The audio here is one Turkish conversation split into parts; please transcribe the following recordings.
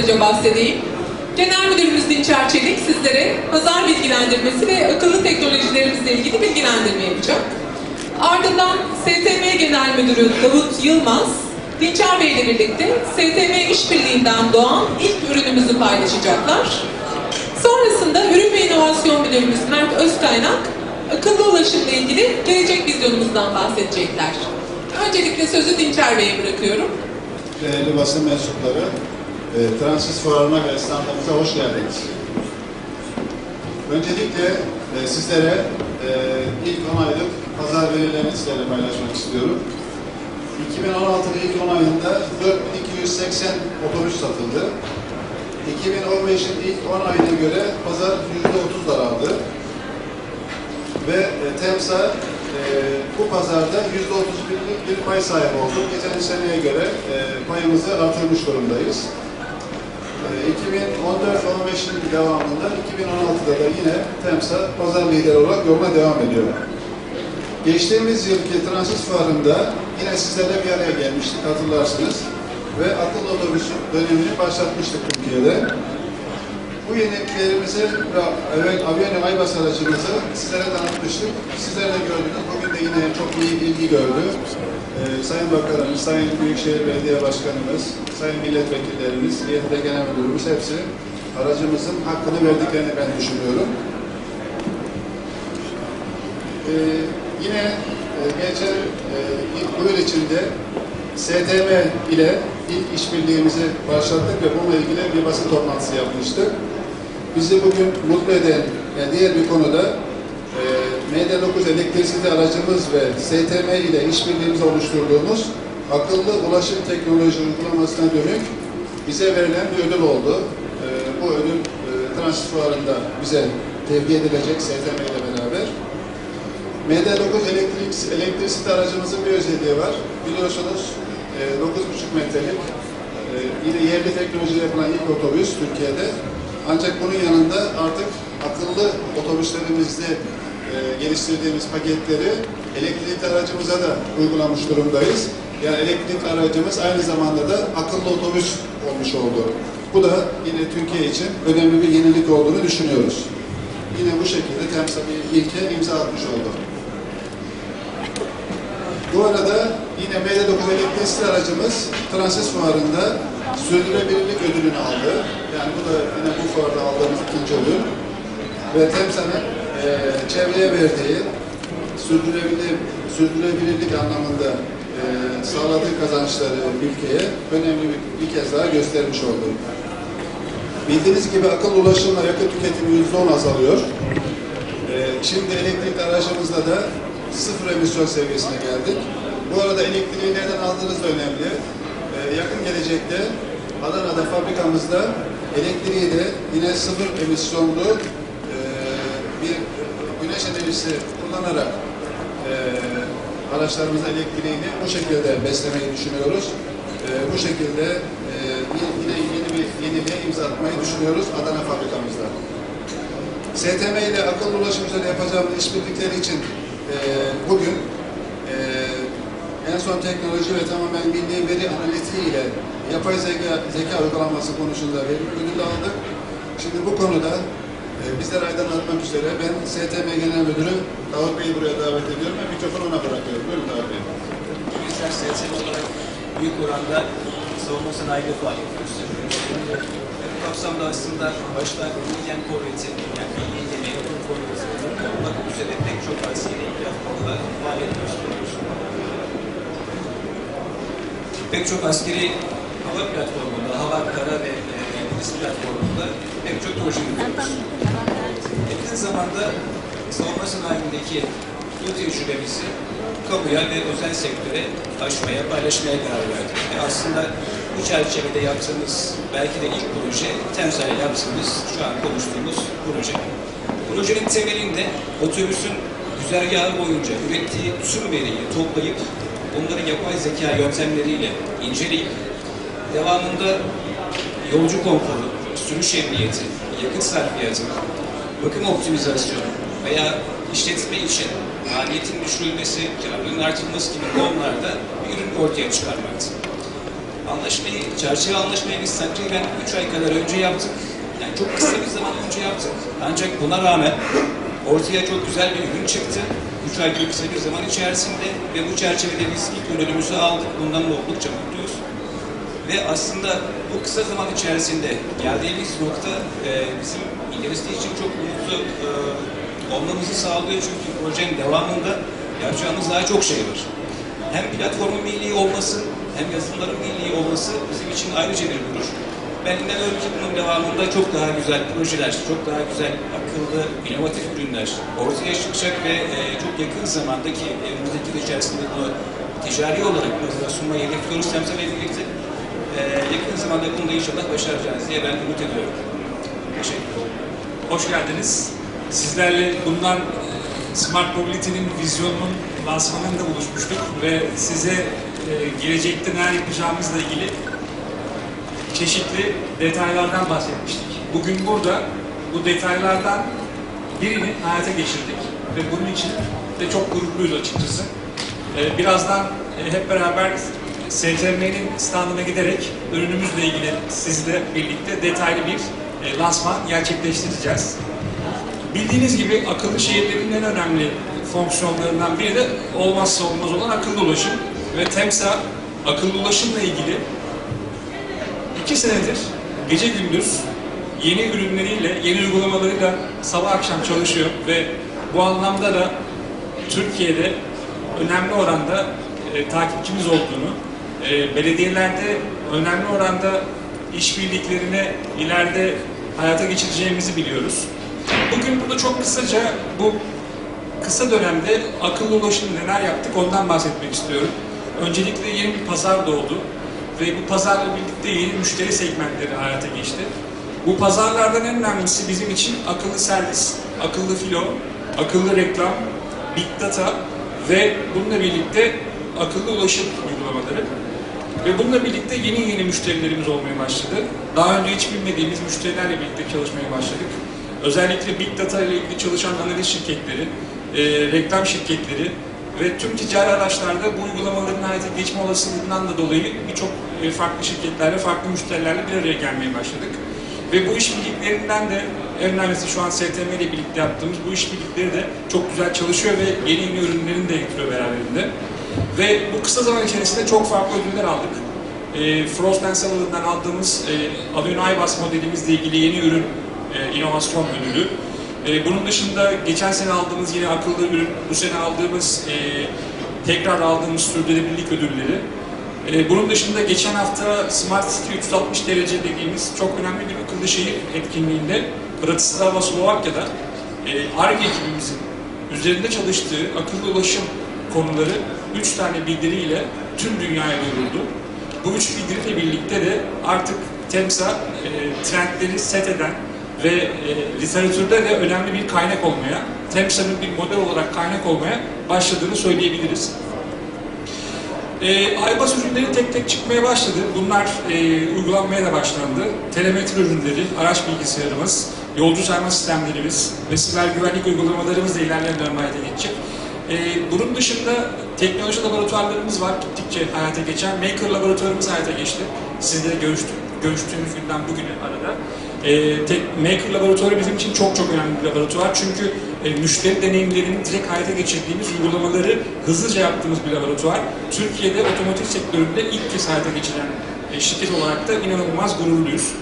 kısaca bahsedeyim. Genel Müdürümüz Dinçer Çelik sizlere pazar bilgilendirmesi ve akıllı teknolojilerimizle ilgili bilgilendirme yapacak. Ardından STM Genel Müdürü Davut Yılmaz, Dinçer Bey ile birlikte STM işbirliğinden doğan ilk ürünümüzü paylaşacaklar. Sonrasında Ürün ve İnovasyon Müdürümüz Mert Özkaynak, akıllı ulaşımla ilgili gelecek vizyonumuzdan bahsedecekler. Öncelikle sözü Dinçer Bey'e bırakıyorum. Değerli basın mensupları, e, Transit Fuarı'na ve standımıza hoş geldiniz. Öncelikle e, sizlere e, ilk 10 aylık pazar verilerini sizlerle paylaşmak istiyorum. 2016'nın ilk 10 ayında 4280 otobüs satıldı. 2015'in ilk 10 ayına göre pazar %30 daraldı. Ve e, TEMSA e, bu pazarda %31'lik bir pay sahibi oldu. Geçen seneye göre e, payımızı artırmış durumdayız. E, 2014-15'in devamında 2016'da da yine TEMSA pazar lideri olarak yoluna devam ediyor. Geçtiğimiz yılki transit fuarında yine sizlerle bir araya gelmiştik hatırlarsınız. Ve akıllı otobüs dönemini başlatmıştık Türkiye'de. Bu yeniliklerimizi ve evet, Aviyani Aybas aracımızı sizlere tanıtmıştık. Sizler de gördünüz. Bugün de yine çok iyi ilgi gördü. Ee, Sayın Bakanımız, Sayın Büyükşehir Belediye Başkanımız, Sayın Milletvekillerimiz, YHD Genel Müdürümüz hepsi aracımızın hakkını verdiklerini ben düşünüyorum. Ee, yine e, geçen e, bu yıl içinde STM ile ilk işbirliğimizi başlattık ve bununla ilgili bir basın toplantısı yapmıştık. Bizi bugün mutlu eden e, diğer bir konuda e, MD9 elektrikli aracımız ve STM ile işbirliğimizi oluşturduğumuz akıllı ulaşım teknoloji uygulamasına dönük bize verilen bir ödül oldu. E, bu ödül e, transit fuarında bize tevdi edilecek STM ile beraber. MD9 elektrik, elektrikli aracımızın bir özelliği var. Biliyorsunuz e, 9,5 metrelik e, yine yerli teknolojiyle yapılan ilk otobüs Türkiye'de. Ancak bunun yanında artık akıllı otobüslerimizde e, geliştirdiğimiz paketleri elektrikli aracımıza da uygulamış durumdayız. Yani elektrikli aracımız aynı zamanda da akıllı otobüs olmuş oldu. Bu da yine Türkiye için önemli bir yenilik olduğunu düşünüyoruz. Yine bu şekilde temsil bir ilke imza atmış oldu. Bu arada yine MD9 elektrikli aracımız Transit Fuarı'nda sürdürülebilirlik ödülünü aldı. Yani bu da yine bu fuarda aldığımız ikinci ödül. Ve TEMSA'nın e, çevreye verdiği sürdürülebilir, sürdürülebilirlik anlamında e, sağladığı kazançları ülkeye önemli bir, bir kez daha göstermiş oldu. Bildiğiniz gibi akıllı ulaşımla yakıt tüketimi %10 azalıyor. Ee, Şimdi elektrikli aracımızla da sıfır emisyon seviyesine geldik. Bu arada elektriği nereden aldığınız da önemli. Gelecekte Adana'da fabrikamızda elektriği de yine sıfır emisyonlu e, bir güneş enerjisi kullanarak e, araçlarımızın elektriğini bu şekilde beslemeyi düşünüyoruz. E, Bu şekilde e, yine yeni bir yeniliğe imza atmayı düşünüyoruz Adana fabrikamızda. STM ile akıllı ulaşım üzerine yapacağımız işbirlikleri için e, bugün en son teknoloji ve tamamen milli veri analitiği ile yapay zeka, zeka uygulaması konusunda veri ödül aldık. Şimdi bu konuda e, bizleri aydınlatmak üzere ben STM Genel Müdürü Davut Bey'i buraya davet ediyorum ve mikrofonu ona bırakıyorum. Buyurun Davut Bey. Bizler SSM olarak büyük oranda savunma sanayide faaliyet gösteriyoruz. Bu kapsamda aslında başta Indian Korveti, yani Indian Aeroton Korveti olmak üzere pek çok askeri platformda faaliyet gösteriyoruz. Pek çok askeri hava platformunda, hava, kara ve deniz platformunda pek çok proje yürütüyoruz. Yakın zamanda savunma sanayindeki bu tecrübemizi kamuya ve özel sektöre aşmaya, paylaşmaya karar verdik. Ve aslında bu çerçevede yaptığımız belki de ilk proje, temsile yaptığımız, şu an konuştuğumuz proje. Projenin temelinde otobüsün güzergahı boyunca ürettiği tüm veriyi toplayıp bunları yapay zeka yöntemleriyle inceleyip devamında yolcu konforu, sürüş emniyeti, yakıt sarfiyatı, bakım optimizasyonu veya işletme için maliyetin düşürülmesi, karlılığın artırılması gibi konularda bir ürün ortaya çıkarmaktı. Anlaşmayı, çerçeve anlaşmayı biz takriben 3 ay kadar önce yaptık. Yani çok kısa bir zaman önce yaptık. Ancak buna rağmen ortaya çok güzel bir ürün çıktı. 3 ay gibi kısa bir zaman içerisinde ve bu çerçevede biz ilk ürünümüzü aldık. Bundan da oldukça mutluyuz. Ve aslında bu kısa zaman içerisinde geldiğimiz nokta e, bizim ilerisi için çok mutlu e, olmamızı sağlıyor. Çünkü projenin devamında yapacağımız daha çok şey var. Hem platformun milli olması hem yazılımların milli olması bizim için ayrıca bir gurur. Ben inanıyorum bunun devamında çok daha güzel projeler, çok daha güzel akıllı, inovatif ürünler ortaya çıkacak ve e, çok yakın zamandaki önümüzdeki yıl içerisinde bunu ticari olarak piyasaya sunmayı hedefliyoruz temsile birlikte. E, yakın zamanda bunu da inşallah başaracağız diye ben ümit ediyorum. Teşekkür ederim. Hoş geldiniz. Sizlerle bundan e, Smart Mobility'nin vizyonunun lansmanında buluşmuştuk ve size gelecekte neler yapacağımızla ilgili çeşitli detaylardan bahsetmiştik. Bugün burada bu detaylardan birini hayata geçirdik ve bunun için de çok gururluyuz açıkçası. E, Birazdan e, hep beraber STM'nin standına giderek ürünümüzle ilgili sizle birlikte detaylı bir e, lansman gerçekleştireceğiz. Bildiğiniz gibi akıllı şehirlerin en önemli fonksiyonlarından biri de olmazsa olmaz olan akıllı ulaşım. Ve TEMSA akıllı ulaşımla ilgili iki senedir gece gündüz yeni ürünleriyle, yeni uygulamalarıyla sabah akşam çalışıyor ve bu anlamda da Türkiye'de önemli oranda e, takipçimiz olduğunu, e, belediyelerde önemli oranda işbirliklerine ileride hayata geçireceğimizi biliyoruz. Bugün burada çok kısaca bu kısa dönemde akıllı ulaşımda neler yaptık ondan bahsetmek istiyorum. Öncelikle yeni bir pazar doğdu ve bu pazarla birlikte yeni müşteri segmentleri hayata geçti. Bu pazarlardan en önemlisi bizim için akıllı servis, akıllı filo, akıllı reklam, big data ve bununla birlikte akıllı ulaşım uygulamaları. Ve bununla birlikte yeni yeni müşterilerimiz olmaya başladı. Daha önce hiç bilmediğimiz müşterilerle birlikte çalışmaya başladık. Özellikle Big Data ile ilgili çalışan analiz şirketleri, e, reklam şirketleri ve tüm ticari araçlarda bu uygulamaların hayata geçme olasılığından da dolayı birçok e, farklı şirketlerle, farklı müşterilerle bir araya gelmeye başladık. Ve bu işbirliklerinden de en önemlisi şu an STM ile birlikte yaptığımız bu işbirlikleri de çok güzel çalışıyor ve yeni yeni ürünlerini de getiriyor beraberinde. Ve bu kısa zaman içerisinde çok farklı ödüller aldık. E, Frost Saval'dan aldığımız e, Avino Aybas modelimizle ilgili yeni ürün e, inovasyon ödülü. E, bunun dışında geçen sene aldığımız yine akıllı ürün, bu sene aldığımız, e, tekrar aldığımız sürdürülebilirlik ödülleri. E, bunun dışında geçen hafta Smart City 360 derece dediğimiz çok önemli bir akıllı şehir etkinliğinde Bratislava, Slovakya'da ARGE ekibimizin üzerinde çalıştığı akıllı ulaşım konuları 3 tane bildiriyle tüm dünyaya duyuruldu. Bu üç bildiriyle birlikte de artık TEMSA e, trendleri set eden ve e, literatürde de önemli bir kaynak olmaya, TEMSA'nın bir model olarak kaynak olmaya başladığını söyleyebiliriz. E, Aybas ürünleri tek tek çıkmaya başladı. Bunlar e, uygulanmaya da başlandı. Telemetri ürünleri, araç bilgisayarımız, yolcu sayma sistemlerimiz ve siber güvenlik uygulamalarımız da ilerleyen hayata geçecek. E, bunun dışında teknoloji laboratuvarlarımız var. Gittikçe hayata geçen. Maker laboratuvarımız hayata geçti. Sizle görüştük, görüştüğümüz günden bugüne arada. E, Maker laboratuvarı bizim için çok çok önemli bir laboratuvar. Çünkü e, müşteri deneyimlerini direkt hayata geçirdiğimiz uygulamaları hızlıca yaptığımız bir laboratuvar. Türkiye'de otomotiv sektöründe ilk kez hayata geçiren e, şirket olarak da inanılmaz gururluyuz.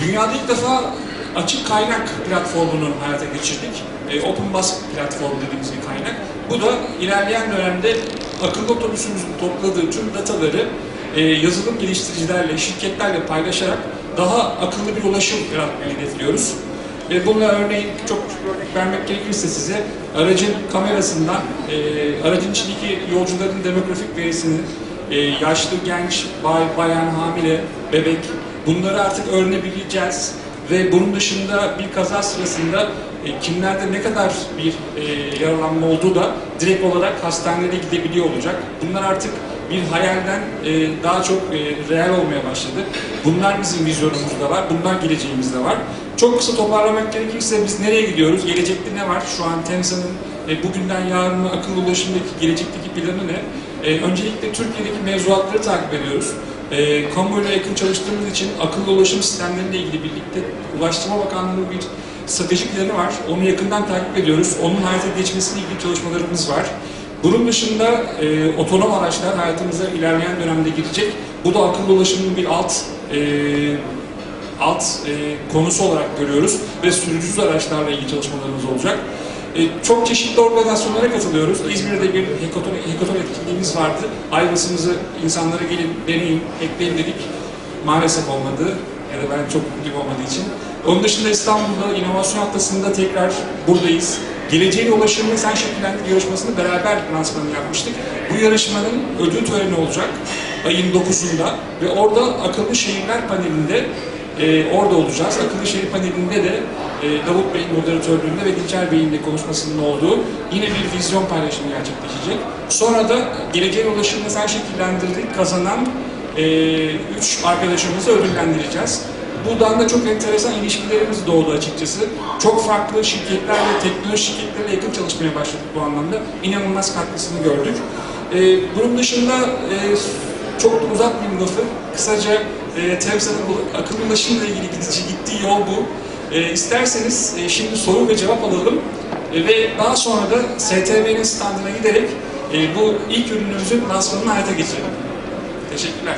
Dünyada ilk defa açık kaynak platformunu hayata geçirdik. E, Open Bus platformu dediğimiz bir kaynak. Bu da ilerleyen dönemde akıllı otobüsümüzün topladığı tüm dataları e, yazılım geliştiricilerle, şirketlerle paylaşarak daha akıllı bir ulaşım yaratmayı hedefliyoruz. Ve bununla örneğin çok örnek vermek gerekirse size aracın kamerasından e, aracın içindeki yolcuların demografik verisini, e, yaşlı, genç, bay, bayan, hamile, bebek bunları artık öğrenebileceğiz ve bunun dışında bir kaza sırasında e, kimlerde ne kadar bir e, yaralanma olduğu da direkt olarak hastanelere gidebiliyor olacak. Bunlar artık bir hayalden e, daha çok e, real olmaya başladı. Bunlar bizim vizyonumuzda var, bunlar geleceğimizde var. Çok kısa toparlamak gerekirse biz nereye gidiyoruz? Gelecekte ne var? Şu an TEMSA'nın e, bugünden yarına akıllı ulaşımdaki gelecekteki planı ne? E, öncelikle Türkiye'deki mevzuatları takip ediyoruz. E, kamuoyuyla yakın çalıştığımız için akıllı ulaşım sistemleriyle ilgili birlikte Ulaştırma Bakanlığı bir stratejik planı var. Onu yakından takip ediyoruz. Onun hayata geçmesiyle ilgili çalışmalarımız var. Bunun dışında e, otonom araçlar hayatımıza ilerleyen dönemde girecek. Bu da akıllı ulaşımın bir alt e, alt e, konusu olarak görüyoruz ve sürücüsüz araçlarla ilgili çalışmalarımız olacak. E, çok çeşitli organizasyonlara katılıyoruz. İzmir'de bir hekaton, hekaton etkinliğimiz vardı. Ayvasımızı insanlara gelin, deneyin, ekleyin dedik. Maalesef olmadı ya da ben çok mutluyum olmadığı için. Onun dışında İstanbul'da inovasyon haftasında tekrar buradayız. Geleceğin ulaşımını sen şekillendir yarışmasını beraber lansmanını yapmıştık. Bu yarışmanın ödül töreni olacak ayın 9'unda ve orada akıllı şehirler panelinde e, orada olacağız. Akıllı şehir panelinde de e, Davut Bey'in moderatörlüğünde ve Dinçer Bey'in de konuşmasının olduğu yine bir vizyon paylaşımı gerçekleşecek. Sonra da geleceğin ulaşımını sen şekillendirdik kazanan e, üç arkadaşımızı ödüllendireceğiz. Buradan da çok enteresan ilişkilerimiz doğdu açıkçası. Çok farklı şirketler ve teknoloji şirketleriyle yakın çalışmaya başladık bu anlamda. İnanılmaz katkısını gördük. Ee, bunun dışında e, çok da uzatmayayım lafı. Kısaca e, TEMSA'nın bu akıllı ulaşımla ilgili gidici, gittiği yol bu. E, isterseniz e, şimdi soru ve cevap alalım. E, ve daha sonra da STV'nin standına giderek e, bu ilk ürünümüzün lansmanını hayata geçirelim. Teşekkürler.